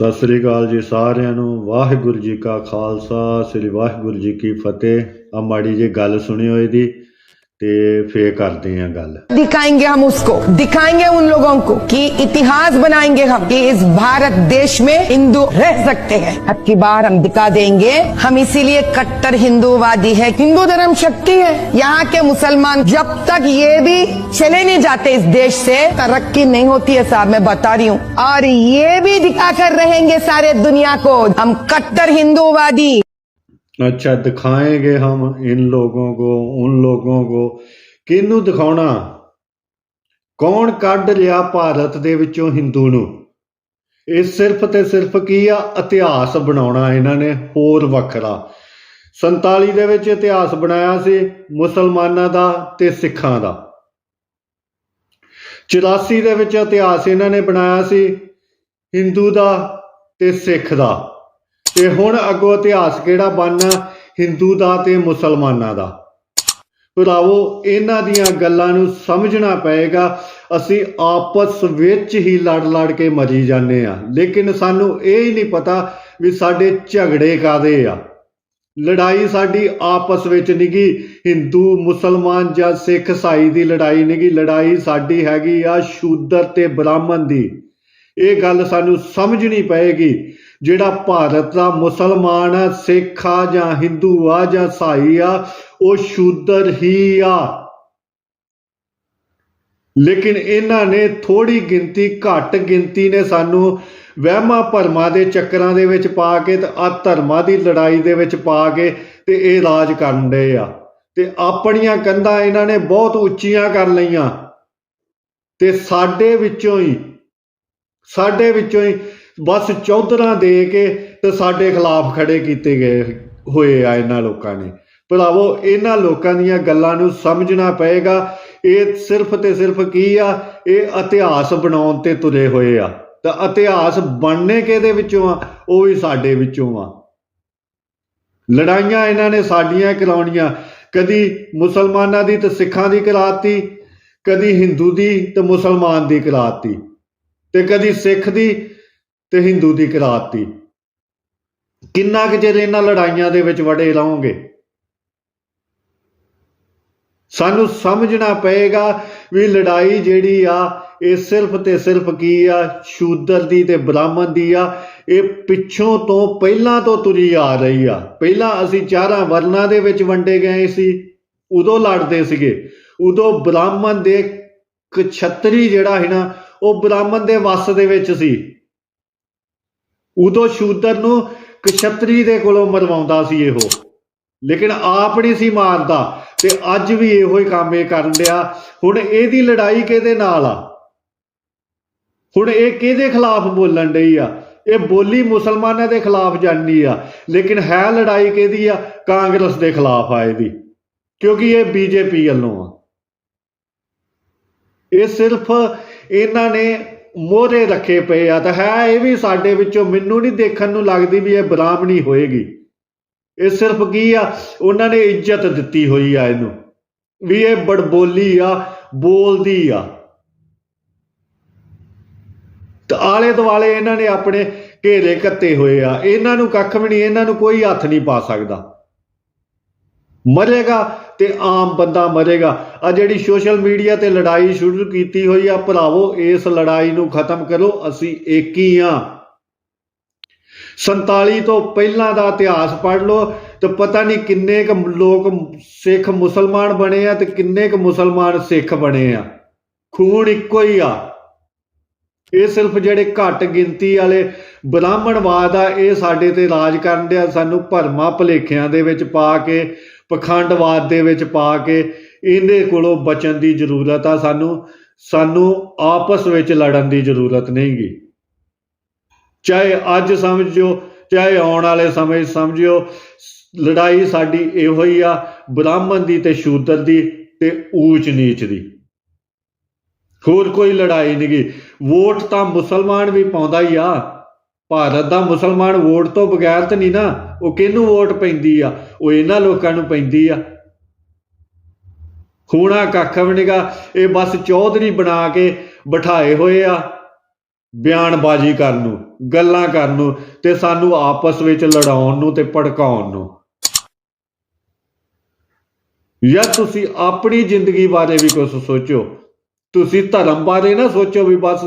ਸਤਿ ਸ੍ਰੀ ਅਕਾਲ ਜੀ ਸਾਰਿਆਂ ਨੂੰ। ਵਾਹਿਗੁਰੂ ਜੀ ਕਾ ਖਾਲਸਾ, ਸ੍ਰੀ ਵਾਹਿਗੁਰੂ ਜੀ ਕੀ ਫਤਿਹ। ਆ ਮਾੜੀ ਜੀ ਗੱਲ ਸੁਣਿਓ ਇਹਦੀ करते हैं दिखाएँगे हम उसको, दिखाएँगे उन लोगों को कि इतिहास बनाएँगे हम, कि इस भारत देश में हिंदू रह सकते हैं। अब की बार हम दिखा देंगे, हम इसीलिए कट्टर हिंदूवादी है, हिंदू धर्म शक्ति है। यहाँ के मुसलमान जब तक ये भी चले नहीं जाते इस देश से, तरक्की नहीं होती है साहब, मैं बता रही हूँ। और ये भी दिखा कर रहेंगे सारे दुनिया को, हम कट्टर हिंदूवादी। अच्छा दिखाएंगे हम इन लोगों को उन लोगों को ਕਿਹਨੂੰ ਦਿਖਾਉਣਾ ਕੌਣ ਕੱਢ ਲਿਆ ਭਾਰਤ ਦੇ ਵਿੱਚੋਂ ਹਿੰਦੂ ਨੂੰ ਇਹ ਸਿਰਫ ਤੇ ਸਿਰਫ ਕੀ ਆ ਇਤਿਹਾਸ ਬਣਾਉਣਾ ਇਹਨਾਂ ਨੇ ਹੋਰ ਵੱਖਰਾ 47 ਦੇ ਵਿੱਚ ਇਤਿਹਾਸ ਬਣਾਇਆ ਸੀ ਮੁਸਲਮਾਨਾਂ ਦਾ ਤੇ ਸਿੱਖਾਂ ਦਾ 84 ਦੇ ਵਿੱਚ ਇਤਿਹਾਸ ਇਹਨਾਂ ਨੇ ਬਣਾਇਆ ਸੀ ਹਿੰਦੂ ਦਾ ਤੇ ਸਿੱਖ ਦਾ ਤੇ ਹੁਣ ਅੱਗੋਂ ਇਤਿਹਾਸ ਕਿਹੜਾ ਬਣਨਾ? ਹਿੰਦੂ ਦਾ ਤੇ ਮੁਸਲਮਾਨਾਂ ਦਾ। ਭਰਾਵੋ, ਇਹਨਾਂ ਦੀਆਂ ਗੱਲਾਂ ਨੂੰ ਸਮਝਣਾ ਪਏਗਾ। ਅਸੀਂ ਆਪਸ ਵਿੱਚ ਹੀ ਲੜ ਲੜ ਕੇ ਮਰੀ ਜਾਂਦੇ ਆ ਲੇਕਿਨ ਸਾਨੂੰ ਇਹ ਹੀ ਨਹੀਂ ਪਤਾ ਵੀ ਸਾਡੇ ਝਗੜੇ ਕਾਦੇ ਆ। ਲੜਾਈ ਸਾਡੀ ਆਪਸ ਵਿੱਚ ਨਿਗੀ ਹਿੰਦੂ, ਮੁਸਲਮਾਨ ਜਾਂ ਸਿੱਖ ਸਾਈ ਦੀ ਲੜਾਈ ਨਿਗੀ ਲੜਾਈ ਸਾਡੀ ਹੈਗੀ ਆ ਸ਼ੂਦਰ ਤੇ ਬ੍ਰਾਹਮਣ ਦੀ। ਇਹ ਗੱਲ ਸਾਨੂੰ ਸਮਝਣੀ ਪਏਗੀ। ਜਿਹੜਾ ਭਾਰਤ ਦਾ ਮੁਸਲਮਾਨ ਆ, ਸਿੱਖ ਆ ਜਾਂ ਹਿੰਦੂ ਆ ਜਾਂ ਸਾਈ ਆ, ਉਹ ਸ਼ੂਦਰ ਹੀ ਆ। ਲੇਕਿਨ ਇਹਨਾਂ ਨੇ ਥੋੜੀ ਗਿਣਤੀ, ਘੱਟ ਗਿਣਤੀ ਨੇ ਸਾਨੂੰ ਵਹਿਮਾਂ ਭਰਮਾਂ ਦੇ ਚੱਕਰਾਂ ਦੇ ਵਿੱਚ ਪਾ ਕੇ ਤੇ ਆ ਧਰਮਾਂ ਦੀ ਲੜਾਈ ਦੇ ਵਿੱਚ ਪਾ ਕੇ ਤੇ ਇਹ ਰਾਜ ਕਰਨ ਦੇ ਆ। ਤੇ ਆਪਣੀਆਂ ਕੰਧਾਂ ਇਹਨਾਂ ਨੇ ਬਹੁਤ ਉੱਚੀਆਂ ਕਰ ਲਈਆਂ। ਤੇ ਸਾਡੇ ਵਿੱਚੋਂ ਹੀ ਸਾਡੇ ਵਿੱਚੋਂ ਹੀ ਬਸ ਚੌਧਰਾਂ ਦੇ ਕੇ ਤੇ ਸਾਡੇ ਖਿਲਾਫ ਖੜੇ ਕੀਤੇ ਗਏ ਹੋਏ ਆ ਇਹਨਾਂ ਲੋਕਾਂ ਨੇ। ਭਰਾਵੋ, ਇਹਨਾਂ ਲੋਕਾਂ ਦੀਆਂ ਗੱਲਾਂ ਨੂੰ ਸਮਝਣਾ ਪਏਗਾ। ਇਹ ਸਿਰਫ ਤੇ ਸਿਰਫ ਕੀ ਆ? ਇਹ ਇਤਿਹਾਸ ਬਣਾਉਣ ਤੇ ਤੁਰੇ ਹੋਏ ਆ। ਤਾਂ ਇਤਿਹਾਸ ਬਣਨੇ ਕਿਹਦੇ ਵਿੱਚੋਂ ਆ? ਉਹ ਵੀ ਸਾਡੇ ਵਿੱਚੋਂ ਆ। ਲੜਾਈਆਂ ਇਹਨਾਂ ਨੇ ਸਾਡੀਆਂ ਕਰਾਉਣੀਆਂ। ਕਦੀ ਮੁਸਲਮਾਨਾਂ ਦੀ ਤੇ ਸਿੱਖਾਂ ਦੀ ਕਰਾਤੀ, ਕਦੀ ਹਿੰਦੂ ਦੀ ਤੇ ਮੁਸਲਮਾਨ ਦੀ ਕਰਾਤੀ। ਤੇ ਕਦੀ ਸਿੱਖ ਦੀ ਤੇ ਹਿੰਦੂ ਦੀ ਕਰਾਤੀ ਕਿੰਨਾ ਕੁ ਚਿਰ ਇਹਨਾਂ ਲੜਾਈਆਂ ਦੇ ਵਿੱਚ ਵੜੇ ਰਹੋਗੇ? ਸਾਨੂੰ ਸਮਝਣਾ ਪਏਗਾ ਵੀ ਲੜਾਈ ਜਿਹੜੀ ਆ, ਇਹ ਸਿਰਫ ਤੇ ਸਿਰਫ ਕੀ ਆ? ਸ਼ੂਦਰ ਦੀ ਤੇ ਬ੍ਰਾਹਮਣ ਦੀ ਆ। ਇਹ ਪਿੱਛੋਂ ਤੋਂ ਪਹਿਲਾਂ ਤੋਂ ਤੁਰੀ ਆ ਰਹੀ ਆ। ਪਹਿਲਾਂ ਅਸੀਂ ਚਾਰਾਂ ਵਰਨਾਂ ਦੇ ਵਿੱਚ ਵੰਡੇ ਗਏ ਸੀ, ਉਦੋਂ ਲੜਦੇ ਸੀਗੇ। ਉਦੋਂ ਬ੍ਰਾਹਮਣ ਦੇ ਕਛਤਰੀ ਜਿਹੜਾ ਹੈ ਨਾ ਉਹ ਬ੍ਰਾਹਮਣ ਦੇ ਵੱਸ ਦੇ ਵਿੱਚ ਸੀ। ਉਦੋਂ ਸ਼ੂਦਰ ਨੂੰ ਕਛਤਰੀ ਦੇ ਕੋਲੋਂ ਮਰਵਾਉਂਦਾ ਸੀ ਇਹੋ। ਲੇਕਿਨ ਆਪ ਨਹੀਂ ਸੀ ਮਾਰਦਾ ਤੇ ਅੱਜ ਵੀ ਇਹੋ ਹੀ ਕੰਮ ਇਹ ਕਰਨ ਡਿਆ। ਹੁਣ ਇਹਦੀ ਲੜਾਈ ਕਿਹਦੇ ਨਾਲ ਆ? ਹੁਣ ਇਹ ਕਿਹਦੇ ਖਿਲਾਫ ਬੋਲਣ ਡਈ ਆ? ਇਹ ਬੋਲੀ ਮੁਸਲਮਾਨਾਂ ਦੇ ਖਿਲਾਫ ਜਾਂਦੀ ਆ। ਲੇਕਿਨ ਹੈ ਲੜਾਈ ਕਿਹਦੀ ਆ? ਕਾਂਗਰਸ ਦੇ ਖਿਲਾਫ ਆ ਇਹਦੀ। ਕਿਉਂਕਿ ਇਹ ਬੀਜੇਪੀ ਵੱਲੋਂ ਆ। ਇਹ ਸਿਰਫ ਇਹਨਾਂ ਨੇ ਮੋਹਰੇ ਰੱਖੇ ਪਏ ਆ ਤਾਂ ਹੈ ਇਹ ਵੀ ਸਾਡੇ ਵਿੱਚੋਂ ਮੈਨੂੰ ਨਹੀਂ ਦੇਖਣ ਨੂੰ ਲੱਗਦੀ ਵੀ ਇਹ ਬ੍ਰਾਹਮਣੀ ਹੋਏਗੀ। ਇਹ ਸਿਰਫ ਕੀ ਆ? ਉਹਨਾਂ ਨੇ ਇੱਜ਼ਤ ਦਿੱਤੀ ਹੋਈ ਆ ਇਹਨੂੰ ਵੀ ਇਹ ਬੜਬੋਲੀ ਆ, ਬੋਲਦੀ ਆ। ਤੇ ਆਲੇ ਦੁਆਲੇ ਇਹਨਾਂ ਨੇ ਆਪਣੇ ਘੇਰੇ ਕੱਤੇ ਹੋਏ ਆ। ਇਹਨਾਂ ਨੂੰ ਕੱਖ ਵੀ ਨਹੀਂ, ਇਹਨਾਂ ਨੂੰ ਕੋਈ ਹੱਥ ਨਹੀਂ ਪਾ ਸਕਦਾ। ਮਰੇਗਾ ਤੇ ਆਮ ਬੰਦਾ ਮਰੇਗਾ। ਆ ਜਿਹੜੀ ਸੋਸ਼ਲ ਮੀਡੀਆ ਤੇ ਲੜਾਈ ਸ਼ੁਰੂ ਕੀਤੀ ਹੋਈ ਆ, ਭਰਾਵੋ, ਇਸ ਲੜਾਈ ਨੂੰ ਖਤਮ ਕਰੋ, ਅਸੀਂ ਇੱਕ ਹੀ ਆ। 47 ਤੋਂ ਪਹਿਲਾਂ ਦਾ ਇਤਿਹਾਸ ਪੜ੍ਹ ਲਓ, ਤੇ ਪਤਾ ਨਹੀਂ ਕਿੰਨੇ ਕ ਲੋਕ ਸਿੱਖ ਮੁਸਲਮਾਨ ਬਣੇ ਆ ਤੇ ਕਿੰਨੇ ਕ ਮੁਸਲਮਾਨ ਸਿੱਖ ਬਣੇ ਆ। ਖੂਨ ਇੱਕੋ ਹੀ ਆ। ਇਹ ਸਿਰਫ ਜਿਹੜੇ ਘੱਟ ਗਿਣਤੀ ਵਾਲੇ ਬ੍ਰਾਹਮਣਵਾਦ ਆ, ਇਹ ਸਾਡੇ ਤੇ ਰਾਜ ਕਰਨ ਦੇ ਸਾਨੂੰ ਭਰਮਾਂ ਭਲੇਖਿਆਂ ਦੇ ਵਿੱਚ ਪਾ ਕੇ ਪਖੰਡਵਾਦ ਦੇ ਵਿੱਚ ਪਾ ਕੇ ਇਹਦੇ ਕੋਲੋਂ ਬਚਣ ਦੀ ਜ਼ਰੂਰਤ ਆ ਸਾਨੂੰ ਸਾਨੂੰ ਆਪਸ ਵਿੱਚ ਲੜਨ ਦੀ ਜ਼ਰੂਰਤ ਨਹੀਂਗੀ। ਚਾਹੇ ਅੱਜ ਸਮਝਿਓ, ਚਾਹੇ ਆਉਣ ਵਾਲੇ ਸਮੇਂ ਸਮਝਿਓ, ਲੜਾਈ ਸਾਡੀ ਇਹੋ ਹੀ ਆ, ਬ੍ਰਾਹਮਣ ਦੀ ਤੇ ਸ਼ੂਦਰ ਦੀ ਤੇ ਊਚ ਨੀਚ ਦੀ। ਹੋਰ ਕੋਈ ਲੜਾਈ ਨਹੀਂਗੀ। ਵੋਟ ਤਾਂ ਮੁਸਲਮਾਨ ਵੀ ਪਾਉਂਦਾ ਹੀ ਆ। ਭਾਰਤ ਦਾ ਮੁਸਲਮਾਨ ਵੋਟ ਤੋਂ ਬਗੈਰ ਤਾਂ ਨਹੀਂ ਨਾ, ਉਹ ਕਿਹਨੂੰ ਵੋਟ ਪੈਂਦੀ ਆ? ਉਹ ਇਹਨਾਂ ਲੋਕਾਂ ਨੂੰ ਪੈਂਦੀ ਆ। ਖੂਣਾ ਕੱਖ ਵੀ ਇਹ ਬਸ ਚੌਧਰੀ ਬਣਾ ਕੇ ਬਿਠਾਏ ਹੋਏ ਆ ਬਿਆਨਬਾਜ਼ੀ ਕਰਨ ਨੂੰ, ਗੱਲਾਂ ਕਰਨ ਨੂੰ ਤੇ ਸਾਨੂੰ ਆਪਸ ਵਿੱਚ ਲੜਾਉਣ ਨੂੰ ਤੇ ਭੜਕਾਉਣ ਨੂੰ। ਜਾਂ ਤੁਸੀਂ ਆਪਣੀ ਜ਼ਿੰਦਗੀ ਬਾਰੇ ਵੀ ਕੁਝ ਸੋਚੋ। ਤੁਸੀਂ ਧਰਮ ਬਾਰੇ ਨਾ ਸੋਚੋ ਵੀ ਬਸ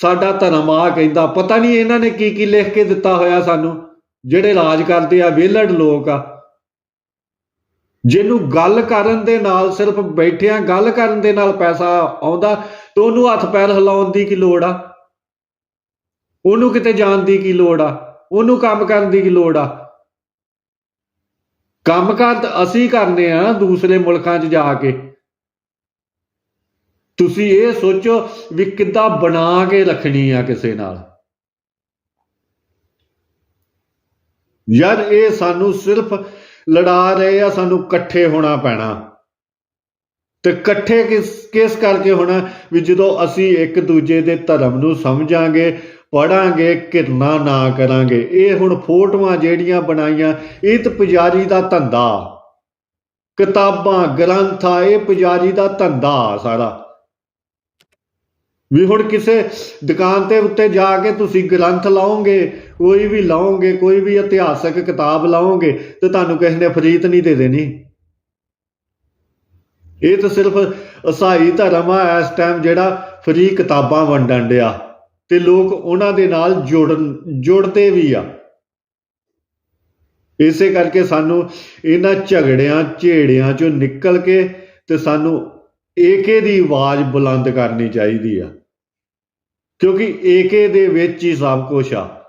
ਸਾਡਾ ਧਰਮ ਆ ਕਹਿੰਦਾ, ਪਤਾ ਨਹੀਂ ਇਹਨਾਂ ਨੇ ਕੀ ਕੀ ਲਿਖ ਕੇ ਦਿੱਤਾ ਹੋਇਆ ਸਾਨੂੰ, ਜਿਹੜੇ ਰਾਜ ਕਰਦੇ ਆ, ਵਿਹਲੜ ਲੋਕ ਆ। ਜਿਹਨੂੰ ਗੱਲ ਕਰਨ ਦੇ ਨਾਲ, ਸਿਰਫ ਬੈਠਿਆਂ ਗੱਲ ਕਰਨ ਦੇ ਨਾਲ ਪੈਸਾ ਆਉਂਦਾ, ਤੇ ਉਹਨੂੰ ਹੱਥ ਪੈਰ ਹਿਲਾਉਣ ਦੀ ਕੀ ਲੋੜ ਆ? ਉਹਨੂੰ ਕਿਤੇ ਜਾਣ ਦੀ ਕੀ ਲੋੜ ਆ? ਉਹਨੂੰ ਕੰਮ ਕਰਨ ਦੀ ਕੀ ਲੋੜ ਆ? ਕੰਮ ਕਾਰ ਤਾਂ ਅਸੀਂ ਕਰਨੇ ਆ ਦੂਸਰੇ ਮੁਲਕਾਂ 'ਚ ਜਾ ਕੇ। ਤੁਸੀਂ ਇਹ ਸੋਚੋ ਵੀ ਕਿੱਦਾਂ ਬਣਾ ਕੇ ਰੱਖਣੀ ਆ ਕਿਸੇ ਨਾਲ। ਯਾਰ, ਇਹ ਸਾਨੂੰ ਸਿਰਫ ਲੜਾ ਰਹੇ ਆ, ਸਾਨੂੰ ਇਕੱਠੇ ਹੋਣਾ ਪੈਣਾ। ਤੇ ਇਕੱਠੇ ਕਿਸ ਕਿਸ ਕਰਕੇ ਹੋਣਾ? ਵੀ ਜਦੋਂ ਅਸੀਂ ਇੱਕ ਦੂਜੇ ਦੇ ਧਰਮ ਨੂੰ ਸਮਝਾਂਗੇ ਪੜਾਂਗੇ ਘਿਰਨਾ ਨਾ ਕਰਾਂਗੇ। ਇਹ ਹੁਣ ਫੋਟੋਆਂ ਜਿਹੜੀਆਂ ਬਣਾਈਆਂ, ਇਹ ਤਾਂ ਪੁਜਾਰੀ ਦਾ ਧੰਦਾ। ਕਿਤਾਬਾਂ, ਗ੍ਰੰਥਾਂ, ਇਹ ਪੁਜਾਰੀ ਦਾ ਧੰਦਾ ਸਾਰਾ। ਵੀ ਹੁਣ ਕਿਸੇ ਦੁਕਾਨ ਤੇ ਉੱਤੇ ਜਾ ਕੇ ਤੁਸੀਂ ਗ੍ਰੰਥ ਲਾਓਗੇ, ਕੋਈ ਵੀ ਲਾਓਗੇ, ਕੋਈ ਵੀ ਇਤਿਹਾਸਕ ਕਿਤਾਬ ਲਾਓਗੇ, ਤੇ ਤੁਹਾਨੂੰ ਕਿਸੇ ਨੇ ਫਰੀਤ ਨਹੀਂ ਦੇ ਦੇਣੀ। ਇਹ ਤਾਂ ਸਿਰਫ ਈਸਾਈ ਧਰਮ ਆ ਇਸ ਟਾਈਮ ਜਿਹੜਾ ਫਰੀ ਕਿਤਾਬਾਂ ਵੰਡਣ ਡਿਆ, ਤੇ ਲੋਕ ਉਹਨਾਂ ਦੇ ਨਾਲ ਜੁੜਨ ਜੁੜਦੇ ਵੀ ਆ। ਇਸੇ ਕਰਕੇ ਸਾਨੂੰ ਇਹਨਾਂ ਝਗੜਿਆਂ, ਝੇੜਿਆਂ ਚੋਂ ਨਿਕਲ ਕੇ ਤੇ ਸਾਨੂੰ ਏਕੇ ਦੀ ਆਵਾਜ਼ ਬੁਲੰਦ ਕਰਨੀ ਚਾਹੀਦੀ ਆ। ਕਿਉਂਕਿ ਏਕੇ ਦੇ ਵਿੱਚ ਹੀ ਸਭ ਕੁਝ ਆ।